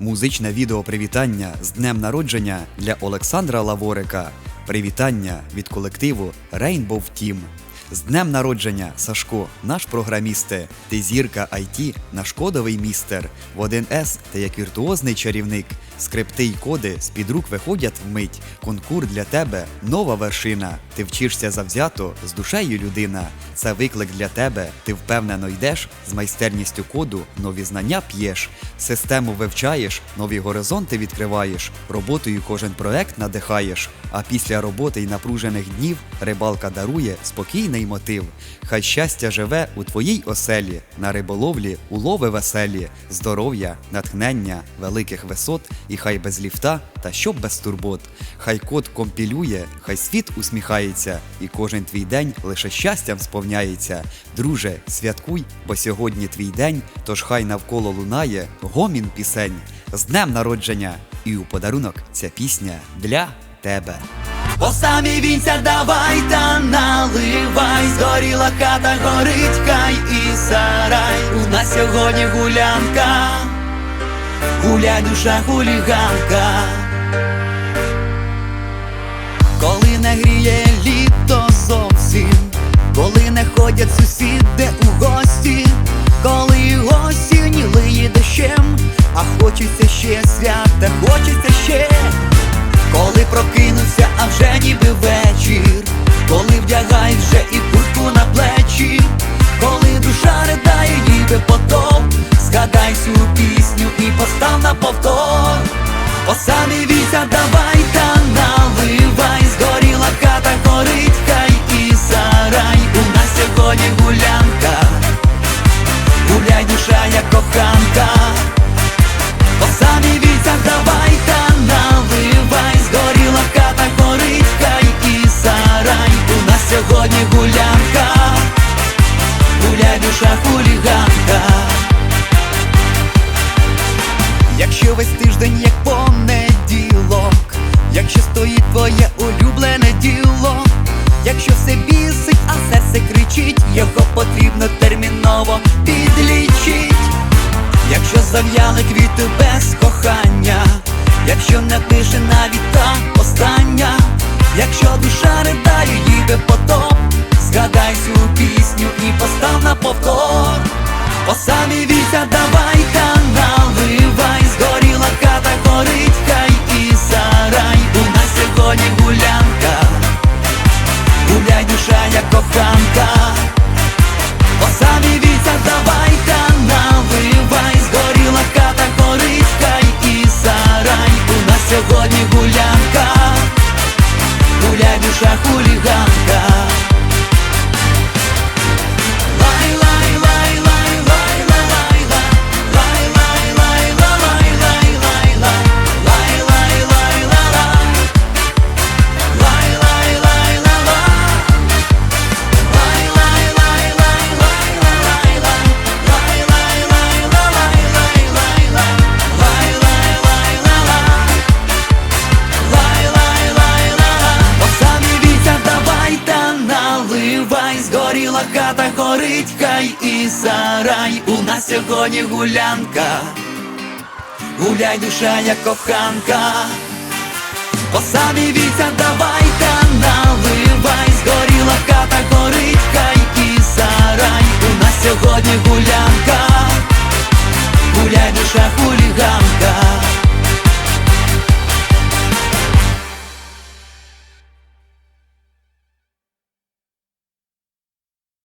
Музичне відео привітання з днем народження для Олександра Лаворика. Привітання від колективу Rainbow Team. З днем народження, Сашко, наш програмісте. Ти зірка IT, наш кодовий містер. В 1С ти як віртуозний чарівник. Скрипти й коди з-під рук виходять вмить. Конкур для тебе нова вершина. Ти вчишся завзято, з душею людина. Це виклик для тебе. Ти впевнено йдеш, з майстерністю коду нові знання п'єш. Систему вивчаєш, нові горизонти відкриваєш. Роботою кожен проект надихаєш. А після роботи й напружених днів рибалка дарує спокійний мотив. Хай щастя живе у твоїй оселі, на риболовлі улови веселі, здоров'я, натхнення, великих висот, і хай без ліфта, та щоб без турбот. Хай код компілює, хай світ усміхається, і кожен твій день лише щастям сповняється. Друже, святкуй, бо сьогодні твій день, тож хай навколо лунає гомін пісень. З днем народження! І у подарунок ця пісня для тебе. По самі вінця давай та наливай, згоріла хата, горить хай і сарай. У нас сьогодні гулянка, гуляй душа хуліганка. Коли не гріє літо зовсім, коли не ходять сусіди у гості, коли осінь лиє дощем, а хочеться ще свята, хочеться ще. Коли прокинувся, а вже ніби вечір, коли вдягай вже і весь тиждень як понеділок, якщо стоїть твоє улюблене діло, якщо все бісить, а серце кричить, його потрібно терміново підлічить. Якщо зав'яли квіти без кохання, якщо не пише навіть та остання, якщо душа ридає, cantar згоріла хата, горить хай і сарай. У нас сьогодні гулянка, гуляй душа, як коханка. По самі віця давай та наливай, згоріла хата, горить хай